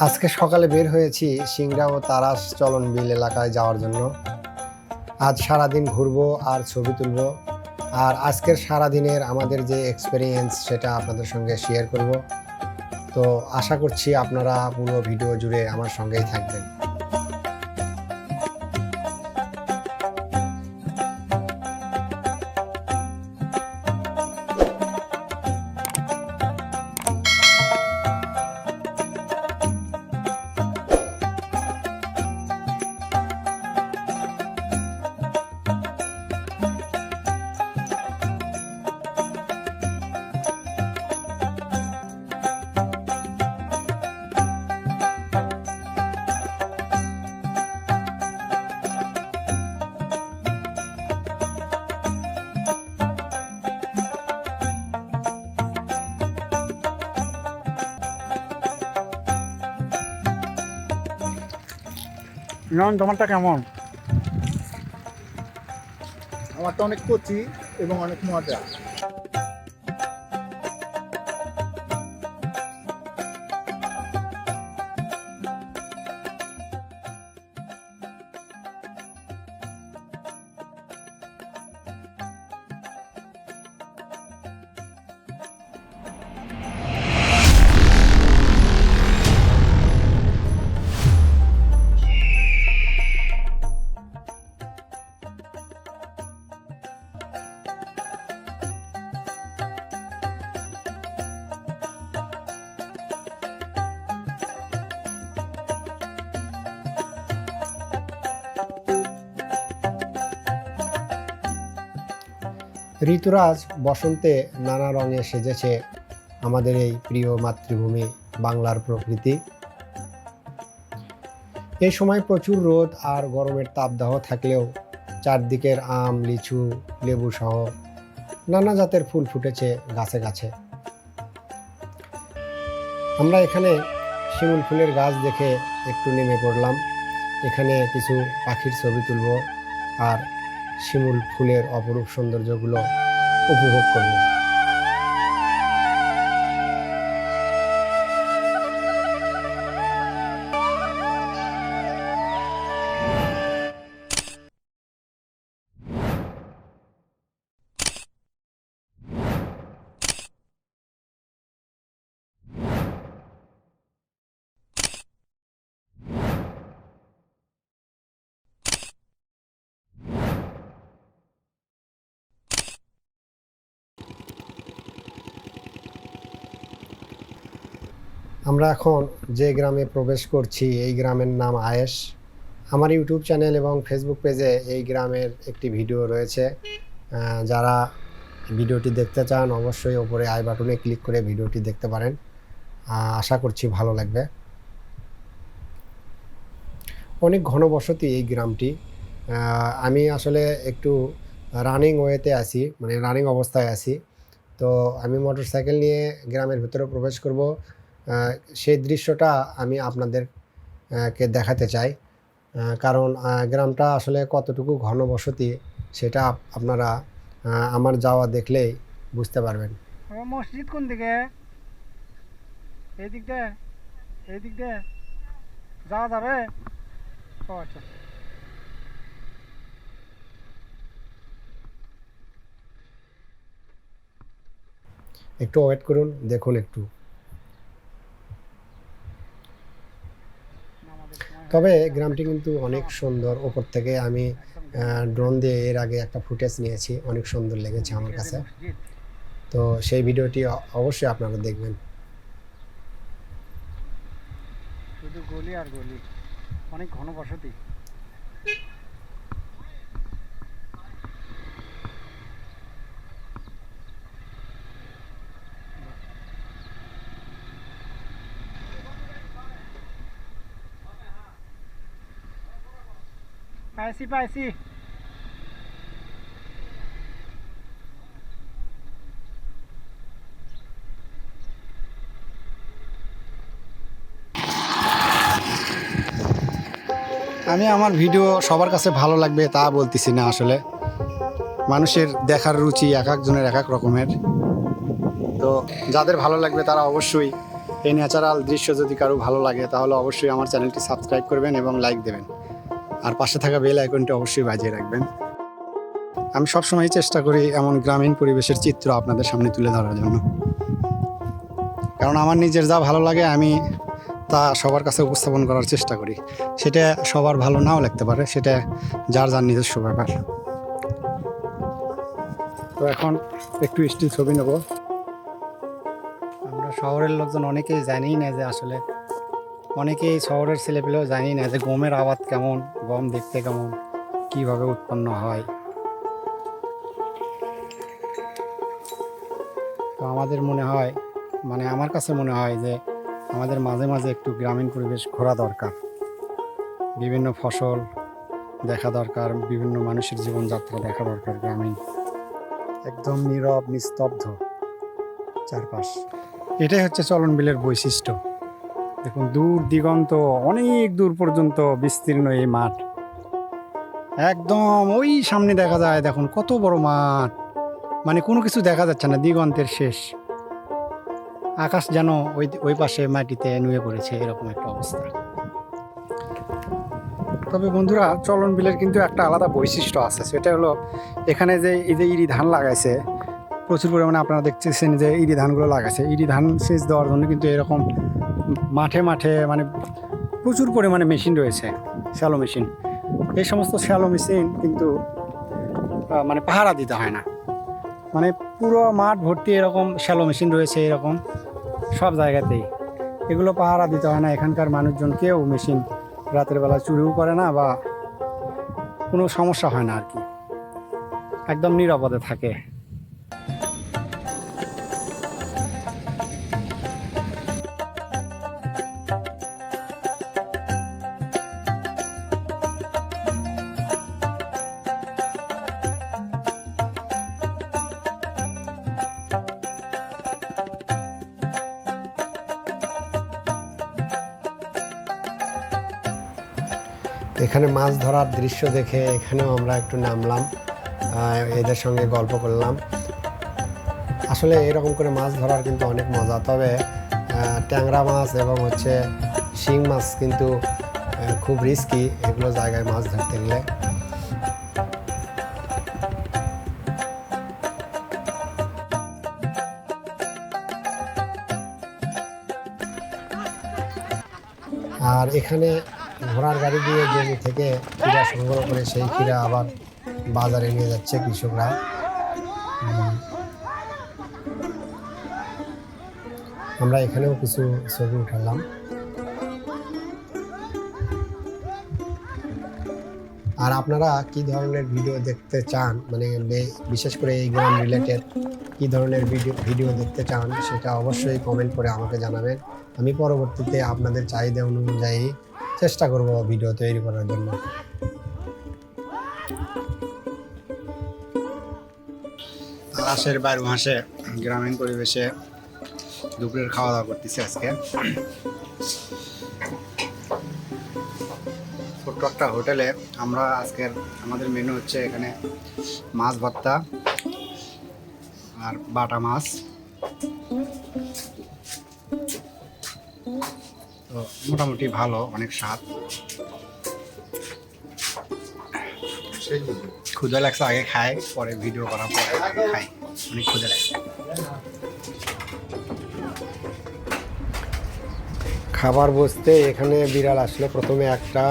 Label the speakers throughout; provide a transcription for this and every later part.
Speaker 1: আজকে সকালে বের হয়েছি সিংড়া ও তারাস চলন বিল এলাকায় যাওয়ার জন্য। আজ সারাদিন ঘুরবো আর ছবি তুলব। আর আজকের সারাদিনের আমাদের যে এক্সপিরিয়েন্স সেটা আপনাদের সঙ্গে শেয়ার করব। তো আশা করছি আপনারা পুরো ভিডিও জুড়ে আমার সঙ্গেই থাকবেন।
Speaker 2: নন তোমারটা কেমন?
Speaker 3: আমারটা অনেক কচি এবং অনেক মজা।
Speaker 1: ঋতুরাজ বসন্তে নানা রঙে সেজেছে আমাদের এই প্রিয় মাতৃভূমি বাংলার প্রকৃতি। এই সময় প্রচুর রোদ আর গরমের তাপদাহ থাকলেও চারদিকের আম, লিচু, লেবু সহ নানা জাতের ফুল ফুটেছে গাছে গাছে। আমরা এখানে শিমুল ফুলের গাছ দেখে একটু নেমে পড়লাম। এখানে কিছু পাখির ছবি তুলব আর শিমুল ফুলের অপরূপ সৌন্দর্যগুলো উপভোগ করব আমরা এখন যে গ্রামে প্রবেশ করছি, এই গ্রামের নাম আয়েশ। আমার ইউটিউব চ্যানেল এবং ফেসবুক পেজে এই গ্রামের একটি ভিডিও রয়েছে। যারা ভিডিওটি দেখতে চান, অবশ্যই ওপরে আই বাটনে ক্লিক করে ভিডিওটি দেখতে পারেন। আশা করছি ভালো লাগবে। অনেক ঘনবসতি এই গ্রামটি। আমি আসলে একটু রানিং ওয়েতে আছি মানে রানিং অবস্থায় আছি। তো আমি মোটর সাইকেল নিয়ে গ্রামের ভিতরে প্রবেশ করব। সেই দৃশ্যটা আমি আপনাদের কে দেখাতে চাই। কারণ গ্রামটা আসলে কতটুকু ঘনবসতি সেটা আপনারা আমার যাওয়া দেখলেই বুঝতে পারবেন।
Speaker 2: মসজিদ কোন দিকে? এই দিক দিয়ে এই দিক দিয়ে যাওয়া যাবে? আচ্ছা।
Speaker 1: একটু ওয়েট করুন দেখুন একটু
Speaker 2: নামাজের সময়
Speaker 1: তবে গ্রামটি কিন্তু অনেক সুন্দর। ওপর থেকে আমি ড্রোন দিয়ে এর আগে একটা ফুটেজ নিয়েছি। অনেক সুন্দর লেগেছে আমার কাছে। তো সেই ভিডিওটি অবশ্যই আপনারা দেখবেন।
Speaker 2: শুধু গলি আর গলি। অনেক ঘন বসতি। পাইছি পাইছি।
Speaker 1: আমি আমার ভিডিও সবার কাছে ভালো লাগবে তা বলতেছি না আসলে। মানুষের দেখার রুচি এক একজনের এক এক রকমের। তো যাদের ভালো লাগবে তারা অবশ্যই
Speaker 4: এই ন্যাচারাল দৃশ্য যদি কারও ভালো লাগে তাহলে অবশ্যই আমার চ্যানেলটি সাবস্ক্রাইব করবেন এবং লাইক দেবেন। আর পাশে থাকা বেল আইকনটি অবশ্যই বাজিয়ে রাখবেন। আমি সবসময় চেষ্টা করি এমন গ্রামীণ পরিবেশের চিত্র আপনাদের সামনে তুলে ধরার জন্য। কারণ আমার নিজের যা ভালো লাগে আমি তা সবার কাছে উপস্থাপন করার চেষ্টা করি। সেটা সবার ভালো নাও লাগতে পারে, সেটা যার যার নিজস্ব ব্যাপার। তো এখন একটু স্টিল ছবি নেব। আমরা শহরের লোকজন অনেকেই জানি না যে আসলে অনেকেই শহরের ছেলেপেলেও জানি না যে গমের আবাদ কেমন, গম দেখতে কেমন, কীভাবে উৎপন্ন হয়। তো আমাদের মনে হয় মানে আমার কাছে মনে হয় যে আমাদের মাঝে মাঝে একটু গ্রামীণ পরিবেশ ঘোরা দরকার। বিভিন্ন ফসল দেখা দরকার, বিভিন্ন মানুষের জীবনযাত্রা দেখা দরকার গ্রামীণ। একদম নীরব, নিস্তব্ধ চারপাশ। এটাই হচ্ছে চলন বিলের বৈশিষ্ট্য। দেখুন, দূর দিগন্ত, অনেক দূর পর্যন্ত বিস্তীর্ণ এই মাঠ। একদম ওই সামনে দেখা যায়, দেখুন, কত বড় মাঠ। মানে কোনো কিছু দেখা যাচ্ছে না, দিগন্তের শেষ। আকাশ যেন ওই ওই পাশে মাটিতে নুয়ে পড়েছে, এরকম একটা অবস্থা। তবে বন্ধুরা, চলন বিলের কিন্তু একটা আলাদা বৈশিষ্ট্য আছে, সেটা হলো এখানে যে, এই যে ইরি ধান লাগাইছে, প্রচুর পরিমাণে আপনারা দেখতেছেন যে ইরি ধানগুলো লাগাইছে। ইরি ধান সেচ দেওয়ার জন্য কিন্তু এরকম মাঠে মাঠে মানে প্রচুর পরিমাণে মেশিন রয়েছে, শ্যালো মেশিন। এই সমস্ত শ্যালো মেশিন কিন্তু মানে পাহারা দিতে হয় না। মানে পুরো মাঠ ভর্তি এরকম শ্যালো মেশিন রয়েছে এরকম, সব জায়গাতেই। এগুলো পাহারা দিতে হয় না, এখানকার মানুষজন কেউ মেশিন রাতের বেলা চুরিও করে না বা কোনো সমস্যা হয় না আর কি। একদম নিরাপদে থাকে।
Speaker 1: এখানে মাছ ধরার দৃশ্য দেখে এখানেও আমরা একটু নামলাম এদের সঙ্গে গল্প করলাম। আসলে এরকম করে মাছ ধরার কিন্তু অনেক মজা, তবে ট্যাংরা মাছ এবং হচ্ছে শিং মাছ কিন্তু খুব রিস্কি এগুলো জায়গায় মাছ ধরতে গেলে। আর এখানে ঘোড়ার গাড়ি দিয়ে জমি থেকে ক্ষীরা সংগ্রহ করে সেই ক্ষীরা আবার বাজারে নিয়ে যাচ্ছে কৃষকরা। আমরা এখানেও কিছু ছবি উঠালাম। আর আপনারা কি ধরনের ভিডিও দেখতে চান? মানে বিশেষ করে এই গ্রাম রিলেটেড কি ধরনের ভিডিও ভিডিও দেখতে চান সেটা অবশ্যই কমেন্ট করে আমাকে জানাবেন। আমি পরবর্তীতে আপনাদের চাহিদা অনুযায়ী চেষ্টা করব ভিডিও তৈরি করার জন্য।
Speaker 4: তালাশের বাইরে মাসে গ্রামীণ পরিবেশে দুপুরের খাওয়া দাওয়া করতেছি আজকে। ছোট্ট একটা হোটেলে আমরা আজকের আমাদের মেনু হচ্ছে এখানে মাছ ভর্তা আর বাটা মাছ। মোটামুটি ভালো, অনেক স্বাদ। ক্ষুদা লাগছে, আগে খাই, পরে ভিডিও করার পরে খাই। অনেক ক্ষুদা লাগছে।
Speaker 1: খাবার বসতে এখানে বিড়াল আসলো প্রথমে একটা,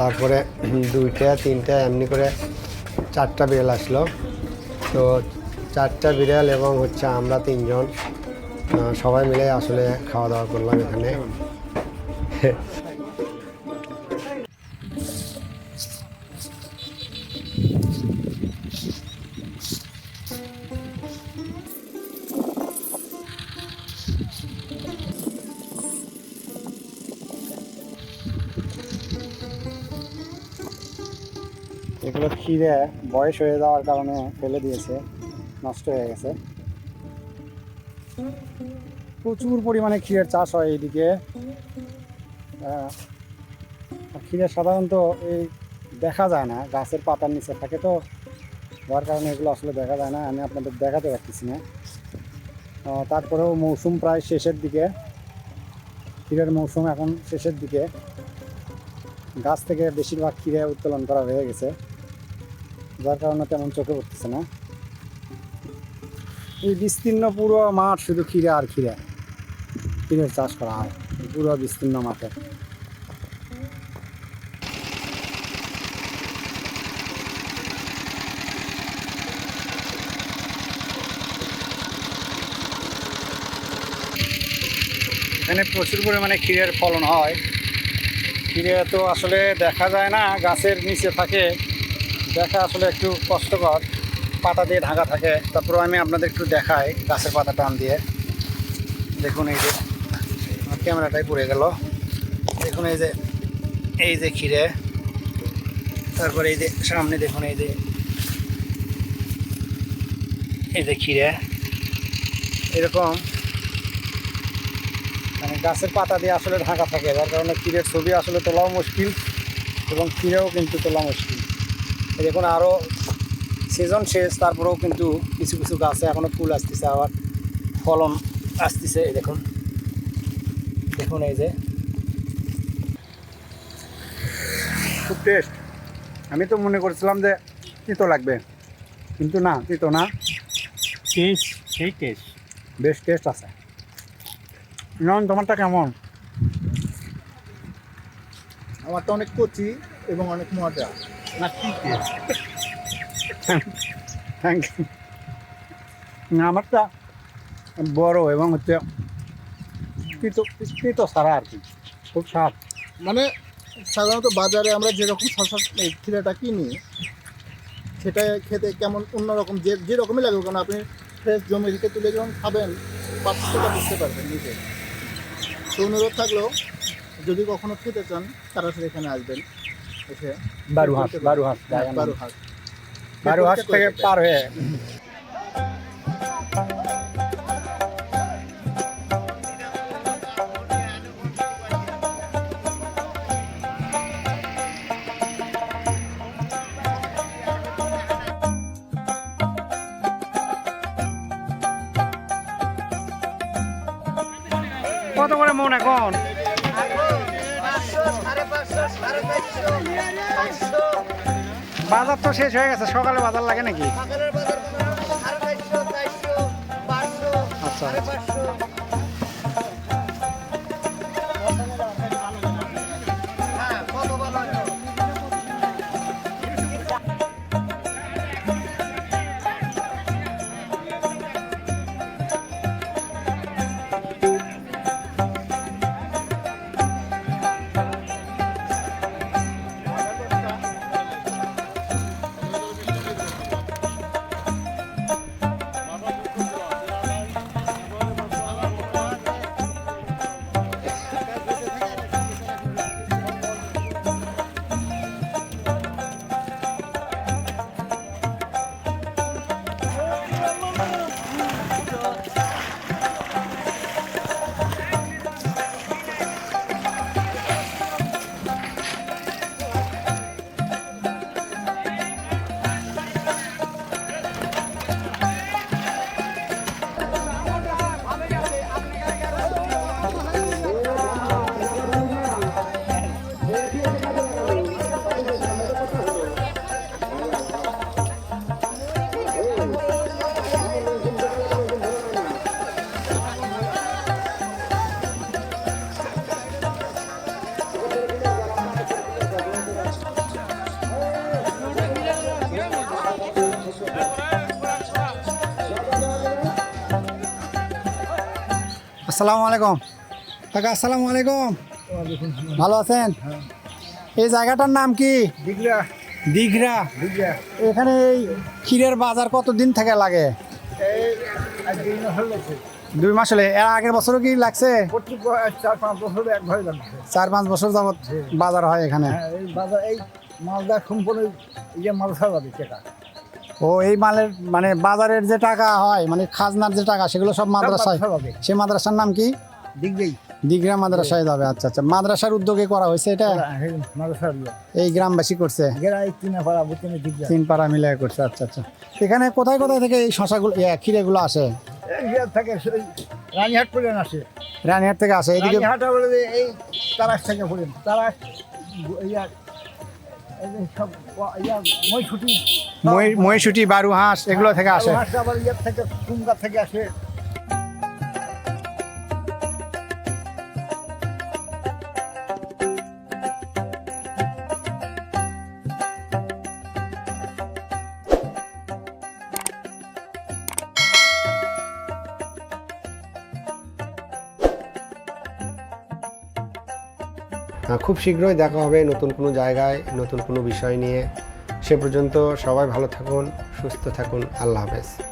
Speaker 1: তারপরে দুইটা, তিনটা, এমনি করে চারটা বিড়াল আসলো। তো চারটা বিড়াল এবং হচ্ছে আমরা তিনজন সবাই মিলে আসলে খাওয়া দাওয়া করলাম এখানে।
Speaker 4: এগুলো খিরে বয়স হয়ে যাওয়ার কারণে ফেলে দিয়েছে, নষ্ট হয়ে গেছে। প্রচুর পরিমাণে ক্ষীরের চাষ হয় এইদিকে। আর সাধারণত এই দেখা যায় না, গাছের পাতার নিচে থাকে তো, যার কারণে এগুলো আসলে দেখা যায় না, আমি আপনাদের দেখাতে পারতেছি না। তারপরেও মৌসুম প্রায় শেষের দিকে, ক্ষীরের মৌসুম এখন শেষের দিকে। গাছ থেকে বেশিরভাগ ক্ষীরে উত্তোলন করা হয়ে গেছে, যার কারণে তেমন চোখে পড়তেছে না। এই বিস্তীর্ণ পুরো মাঠ শুধু ক্ষীরে আর ক্ষীরে, ক্ষীরের চাষ করা হয়, পুরো বিস্তীর্ণ মাঠে। এখানে প্রচুর পরিমাণে ক্ষীরের ফলন হয়। ক্ষীরে তো আসলে দেখা যায় না, গাছের নিচে থাকে। দেখা আসলে একটু কষ্টকর, পাতা দিয়ে ঢাকা থাকে। তারপর আমি আপনাদের একটু দেখাই গাছের পাতা টান দিয়ে। দেখুন এই যে ক্যামেরাটাই পড়ে গেল। দেখুন এই যে এই যে ক্ষীরে। তারপরে এই যে, সামনে দেখুন এই যে এই যে ক্ষীরে। এরকম গাছের পাতা দিয়ে আসলে ঢাকা থাকে যার কারণে ক্ষীরের ছবি আসলে তোলাও মুশকিল এবং ক্ষীরেও কিন্তু তোলা মুশকিল। দেখুন আরও সিজন শেষ তারপরেও কিন্তু কিছু কিছু গাছে এখনও ফুল আসতেছে আবার ফলন আসতেছে এই দেখুন। দেখুন এই যে। খুব টেস্ট আমি তো মনে করছিলাম যে তিতো লাগবে কিন্তু না তিতো না।
Speaker 5: টেস্ট সেই টেস্ট
Speaker 4: বেশ টেস্ট আছে। নন তোমারটা কেমন?
Speaker 3: আমারটা অনেক কচি এবং অনেক মজা।
Speaker 5: না
Speaker 4: থ্যাংক ইউ না আমারটা বড় এবং হচ্ছে তিতো তিতো সারা আর কি খুব স্বাদ
Speaker 3: মানে সাধারণত বাজারে আমরা যেরকম শশা ক্ষীরাটা কিনি সেটা খেতে কেমন অন্যরকম যে যেরকমই লাগবে কারণ আপনি ফ্রেশ জমি থেকে তুলে যখন খাবেন পার্থক্যটা বুঝতে পারবেন নিজে। তো অনুরোধ থাকলেও যদি কখনো খেতে চান সরাসরি এখানে আসবেন। এসে
Speaker 4: বারো হাঁস
Speaker 3: বারো বারুহাট বারো হাঁস বারো
Speaker 4: বারুহাট থেকে পার হয়ে কত করে মন এখন? বাজার তো শেষ হয়ে গেছে সকালে বাজার লাগে নাকি? আচ্ছা আসসালামু আলাইকুম। কাকা আসসালামু আলাইকুম। ভালো আছেন? এই জায়গাটার নাম কি?
Speaker 3: দিঘরা
Speaker 4: দিঘরা এখানে এই ক্ষীরের বাজার কত দিন থেকে লাগে? দুই মাস হলে এর আগের বছরও কি লাগছে?
Speaker 3: চার পাঁচ বছর একভাবে লাগছে।
Speaker 4: চার পাঁচ বছর যাবত বাজার হয় এখানে।
Speaker 3: হ্যাঁ এই বাজার এই মালদা কোম্পানির ইয়ে মাল খাওয়াবে টাকা
Speaker 4: ও এই মালের মানে বাজারের যে টাকা হয় মানে খাজনার যে টাকা সেগুলো সব মাদ্রাসায়? সেই মাদ্রাসার নাম কি? দিঘরা মাদ্রাসায় যাবে আচ্ছা আচ্ছা। মাদ্রাসার উদ্যোগে করা হয়েছে এটা? এই গ্রামবাসী করছে?
Speaker 3: তিনা পাড়া
Speaker 4: মিলে করছে আচ্ছা আচ্ছা। এখানে কোথায় কোথায় থেকে এই শশাগুলো ক্ষীরেগুলো আসে?
Speaker 3: থেকে রানীহাট পর্যন্ত আসে।
Speaker 4: রানীহাট থেকে আসে
Speaker 3: বলে এই তারাস থেকে যে সব ইয়া
Speaker 4: মহিষুটি বারু হাঁস এগুলো থেকে আসে।
Speaker 3: আবার ইয়ার থেকে কুমকা থেকে আসে।
Speaker 1: খুব শীঘ্রই দেখা হবে নতুন কোনো জায়গায়, নতুন কোনো বিষয় নিয়ে। সে পর্যন্ত সবাই ভালো থাকুন, সুস্থ থাকুন। আল্লাহ হাফেজ।